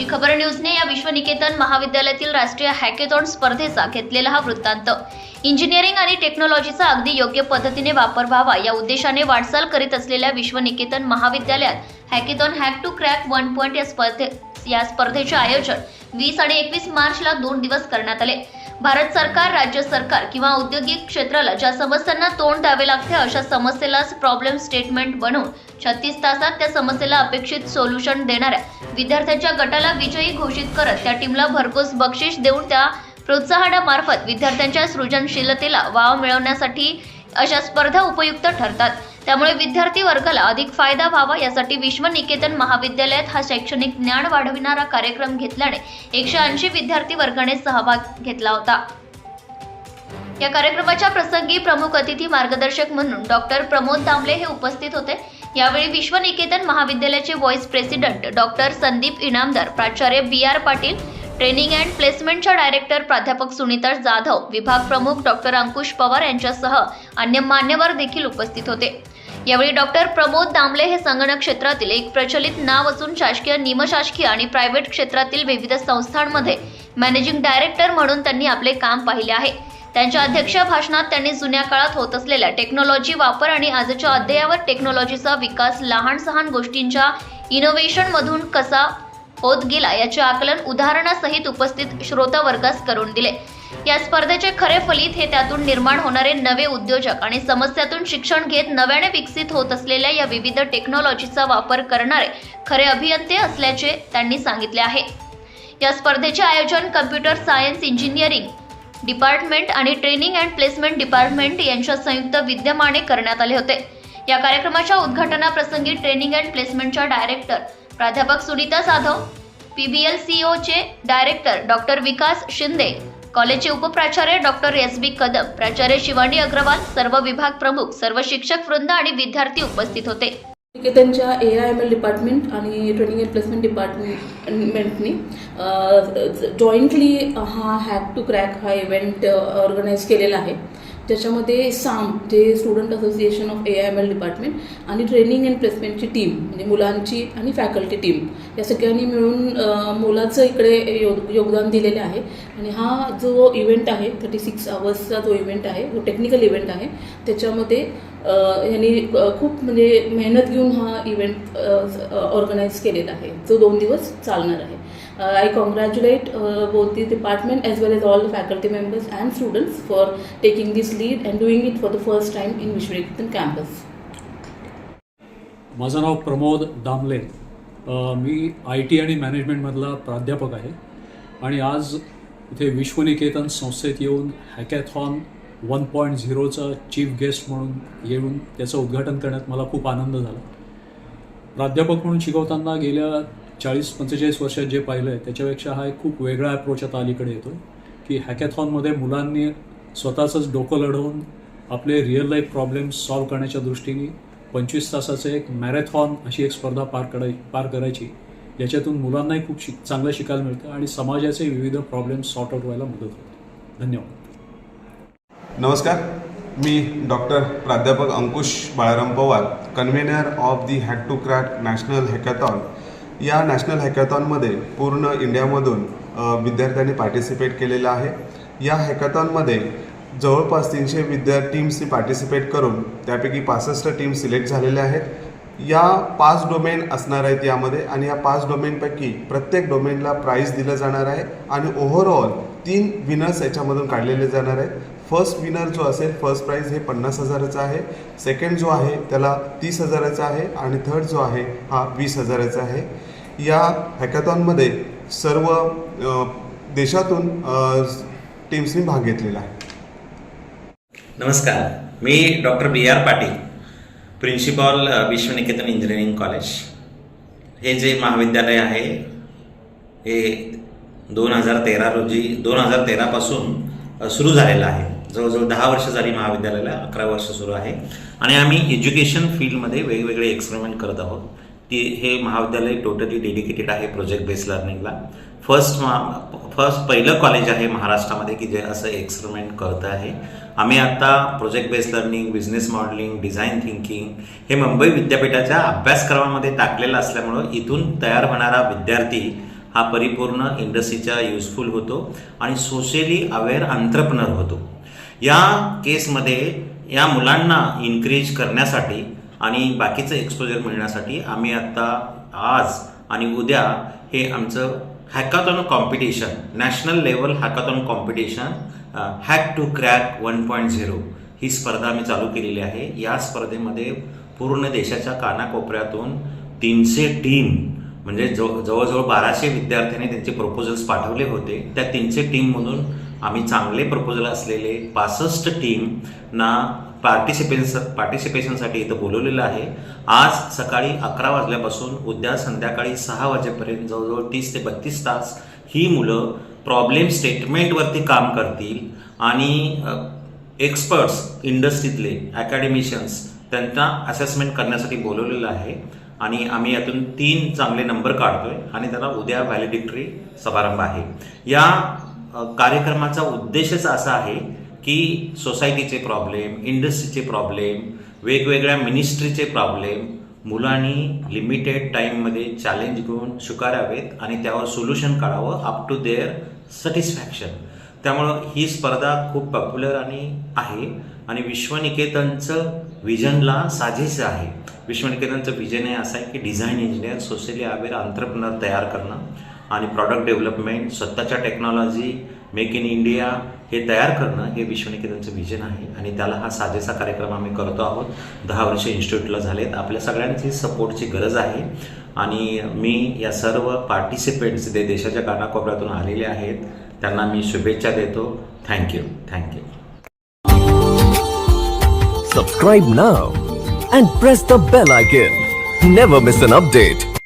आजची खबर न्यूजने या विश्वनिकेतन महाविद्यालयातील राष्ट्रीय हॅकेथॉन स्पर्धेचा घेतलेला हा वृत्तांत. इंजिनिअरिंग आणि टेक्नॉलॉजीचा अगदी योग्य पद्धतीने वापर व्हावा या उद्देशाने वाटचाल करीत असलेल्या विश्वनिकेतन महाविद्यालयात hackathon hack to crack one point या स्पर्धे या स्पर्धेचे आयोजन वीस आणि एकवीस मार्चला दोन दिवस करण्यात आले. भारत सरकार राज्य सरकार किंवा औद्योगिक क्षेत्राला ज्या समस्यांना तोंड द्यावे लागते अशा समस्येलाच प्रॉब्लेम स्टेटमेंट बनवून छत्तीस तासात त्या समस्येला अपेक्षित सोल्युशन देणाऱ्या विद्यार्थ्यांच्या गटाला विजयी घोषित करत त्या टीमला भरघोस बक्षीस देऊन त्या प्रोत्साहनामार्फत विद्यार्थ्यांच्या सृजनशीलतेला वाव मिळवण्यासाठी अशा स्पर्धा उपयुक्त ठरतात. त्यामुळे विद्यार्थी वर्गाला अधिक फायदा व्हावा यासाठी विश्व निकेतन महाविद्यालयात हा शैक्षणिक ज्ञान वाढविणारा कार्यक्रम घेतल्याने एकशे ऐंशी विद्यार्थी वर्गाने सहभाग घेतला होता. या कार्यक्रमाच्या प्रसंगी प्रमुख अतिथी मार्गदर्शक म्हणून डॉक्टर प्रमोद दामले हे उपस्थित होते. यावेळी विश्व निकेतन महाविद्यालयाचे vice president doctor Sandeep Inamdar प्राचार्य B R Patil training and प्लेसमेंटच्या डायरेक्टर प्राध्यापक सुनीता जाधव विभाग प्रमुख डॉक्टर अंकुश पवार यांच्यासह अन्य मान्यवर देखील उपस्थित होते. यावेळी डॉक्टर प्रमोद दामले हे संगणक क्षेत्रातील एक प्रचलित नाव असून शासकीय निमशासकीय आणि प्रायव्हेट क्षेत्रातील विविध संस्थांमध्ये मॅनेजिंग डायरेक्टर म्हणून त्यांनी आपले काम पाहिले आहे. त्यांच्या अध्यक्ष भाषणात त्यांनी जुन्या काळात होत असलेल्या टेक्नॉलॉजी वापर आणि आजच्या अद्ययावत टेक्नॉलॉजीचा विकास लहान सहान गोष्टींच्या इनोव्हेशनमधून कसा होत गेला याचे आकलन उदाहरणासहित उपस्थित श्रोतावर्गास करून दिले. या स्पर्धेचे खरे फलित हे त्यातून निर्माण होणारे नवे उद्योजक आणि समस्यातून शिक्षण घेत नव्याने विकसित होत असलेल्या या विविध टेक्नॉलॉजीचा वापर करणारे खरे अभियंते असल्याचे त्यांनी सांगितले आहे. या स्पर्धेचे आयोजन कम्प्युटर सायन्स इंजिनिअरिंग डिपार्टमेंट आणि ट्रेनिंग अँड प्लेसमेंट डिपार्टमेंट यांच्या संयुक्त विद्यमाने करण्यात आले होते. या कार्यक्रमाच्या उद्घाटनाप्रसंगी ट्रेनिंग अँड प्लेसमेंटच्या डायरेक्टर प्राध्यापक सुनीता साधव पीबीएल सीओचे डायरेक्टर डॉक्टर विकास शिंदे कॉलेजचे उपप्राचार्य डॉक्टर एस बी कदम प्राचार्य शिवानी अग्रवाल सर्व विभाग प्रमुख सर्व शिक्षक वृंद आणि विद्यार्थी उपस्थित होते. निकेतनच्या A I M L department आणि ट्रेनिंग अँड प्लेसमेंट डिपार्टमेंटनी जॉईंटली हा हॅक टू क्रॅक हा इव्हेंट ऑर्गनाईज केलेला आहे. ज्याच्यामध्ये साम जे student association of A I M L department आणि ट्रेनिंग अँड प्लेसमेंटची टीम म्हणजे मुलांची आणि फॅकल्टी टीम या सगळ्यांनी मिळून मुलाचं इकडे योग योगदान दिलेलं आहे. आणि हा जो इव्हेंट आहे थर्टी सिक्स आवर्सचा जो इव्हेंट आहे जो टेक्निकल इव्हेंट आहे त्याच्यामध्ये यांनी खूप म्हणजे मेहनत घेऊन हा इव्हेंट ऑर्गनाईज केलेला आहे. जो दोन दिवस चालणार आहे. I congratulate both the department as well as all faculty members and students for taking this lead and doing it for the first time in Vishwaniketan campus माझं नाव प्रमोद दामले. मी आय टी आणि मॅनेजमेंटमधला प्राध्यापक आहे. आणि आज इथे विश्वनिकेतन संस्थेत येऊन हॅकॅथॉन वन पॉईंट झिरोचा चीफ गेस्ट म्हणून येऊन त्याचं उद्घाटन करण्यात मला खूप आनंद झाला. प्राध्यापक म्हणून शिकवताना गेल्या चाळीस पंचेचाळीस वर्षात जे पाहिलं आहे त्याच्यापेक्षा हा एक खूप वेगळा अप्रोच आता अलीकडे येतो की हॅकॅथॉनमध्ये मुलांनी स्वतःचंच डोकं लढवून आपले रिअल लाईफ प्रॉब्लेम्स सॉल्व्ह करण्याच्या दृष्टीने पंचवीस तासाचं एक मॅरेथॉन अशी एक स्पर्धा पार कराय पार करायची याच्यातून मुलांनाही खूप शिक चांगलं शिकायला मिळतं आणि समाजाचे विविध प्रॉब्लेम्स सॉर्ट आउट व्हायला मदत होते. धन्यवाद. नमस्कार. मी डॉक्टर प्राध्यापक Ankush Balaram Pawar convener of the hack to crack national hackathon. या नॅशनल हॅकॅथॉनमध्ये पूर्ण इंडियामधून विद्यार्थ्यांनी पार्टिसिपेट केलेलं आहे. या हॅकॅथॉनमध्ये जवळपास तीनशे विद्या टीम्सनी पार्टिसिपेट करून त्यापैकी पासष्ट टीम सिलेक्ट झालेल्या आहेत. या पाच डोमेन असणार आहेत यामध्ये आणि या पाच डोमेनपैकी प्रत्येक डोमेनला प्राईज दिलं जाणार आहे आणि ओव्हरऑल तीन विनर्स याच्यामधून काढलेले जाणार आहेत. फर्स्ट विनर जो असेल फर्स्ट प्राईज हे पन्नास हजाराचा आहे. सेकंड जो आहे त्याला तीस हजाराचा आहे. आणि थर्ड जो आहे हा वीस हजाराचा आहे. या हॅकॅथॉनमध्ये सर्व देशातून टीम्सनी भाग घेतलेला आहे. नमस्कार. मी doctor B R Patil principal Vishwaniketan engineering college हे जे महाविद्यालय आहे हे दोन हजार तेरा रोजी दोन हजार तेरापासून सुरू झालेला आहे. जवळजवळ दहा वर्ष झाली महाविद्यालयाला अकरा वर्ष सुरू आहे. आणि आम्ही एज्युकेशन फील्डमध्ये वेगवेगळे एक्सपेरिमेंट करत आहोत. ती हे महाविद्यालय टोटली डेडिकेटेड आहे प्रोजेक्ट बेस्ड लर्निंगला फर्स्ट मा फर्स्ट पहिलं कॉलेज आहे महाराष्ट्रामध्ये की जे असं एक्सपेरिमेंट करत आहे. आम्ही आता project based learning business modelling design thinking हे मुंबई विद्यापीठाच्या अभ्यासक्रमामध्ये टाकलेलं असल्यामुळं इथून तयार होणारा विद्यार्थी हा परिपूर्ण इंडस्ट्रीचा युजफुल होतो आणि सोशली अवेअर अंत्रप्नर होतो. या केसमध्ये या मुलांना इन्करेज करण्यासाठी आणि बाकीचं एक्सपोजर मिळण्यासाठी आम्ही आत्ता आज आणि उद्या हे आमचं hackathon competition national level hackathon competition hack to crack one point zero ही स्पर्धा आम्ही चालू केलेली आहे. या स्पर्धेमध्ये पूर्ण देशाच्या कानाकोपऱ्यातून तीनशे टीम म्हणजे जवळजवळ बाराशे विद्यार्थ्यांनी त्यांचे प्रपोजल्स पाठवले होते. त्या तीनशे टीममधून आम्ही चांगले प्रपोजल असलेले पासष्ट टीमना पार्टिसिपेन्स पार्टिसिपेशनसाठी इथं बोलवलेलं आहे. आज सकाळी अकरा वाजल्यापासून उद्या संध्याकाळी सहा वाजेपर्यंत जवळजवळ तीस ते बत्तीस तास ही मुलं प्रॉब्लेम स्टेटमेंटवरती काम करतील आणि एक्सपर्ट्स इंडस्ट्रीतले अकॅडमिशियन्स त्यांना असेसमेंट करण्यासाठी बोलवलेलं आहे. आणि आम्ही यातून तीन चांगले नंबर काढतोय आणि त्याला उद्या व्हॅलिडिक्टरी समारंभ आहे. या कार्यक्रमाचा उद्देशच असा आहे की सोसायटीचे प्रॉब्लेम इंडस्ट्रीचे प्रॉब्लेम वेगवेगळ्या मिनिस्ट्रीचे प्रॉब्लेम मुलांनी लिमिटेड टाईममध्ये चॅलेंज घेऊन स्वीकारावेत आणि त्यावर सोल्युशन काढावं अप टू देअर सॅटिस्फॅक्शन त्यामुळं ही स्पर्धा खूप पॉप्युलर आणि आहे. आणि विश्वनिकेतनचं विजनला साजेसं आहे. विश्वनिकेतनचं विजन हे असं आहे की design engineer socially aware entrepreneur तयार करणं आणि प्रॉडक्ट डेव्हलपमेंट स्वतःच्या टेक्नॉलॉजी मेक इन इंडिया हे तयार करणं हे विश्वनिकेतनचं विजन आहे. आणि त्याला हा साजेसा कार्यक्रम आम्ही करतो आहोत. दहा वर्ष इन्स्टिट्यूटला झालेत. आपल्या सगळ्यांची सपोर्टची गरज आहे. आणि मी या सर्व पार्टिसिपेंट्स जे देशाच्या कानाकोपऱ्यातून आलेले आहेत त्यांना मी शुभेच्छा देतो thank you thank you subscribe now and press the bell icon never miss an update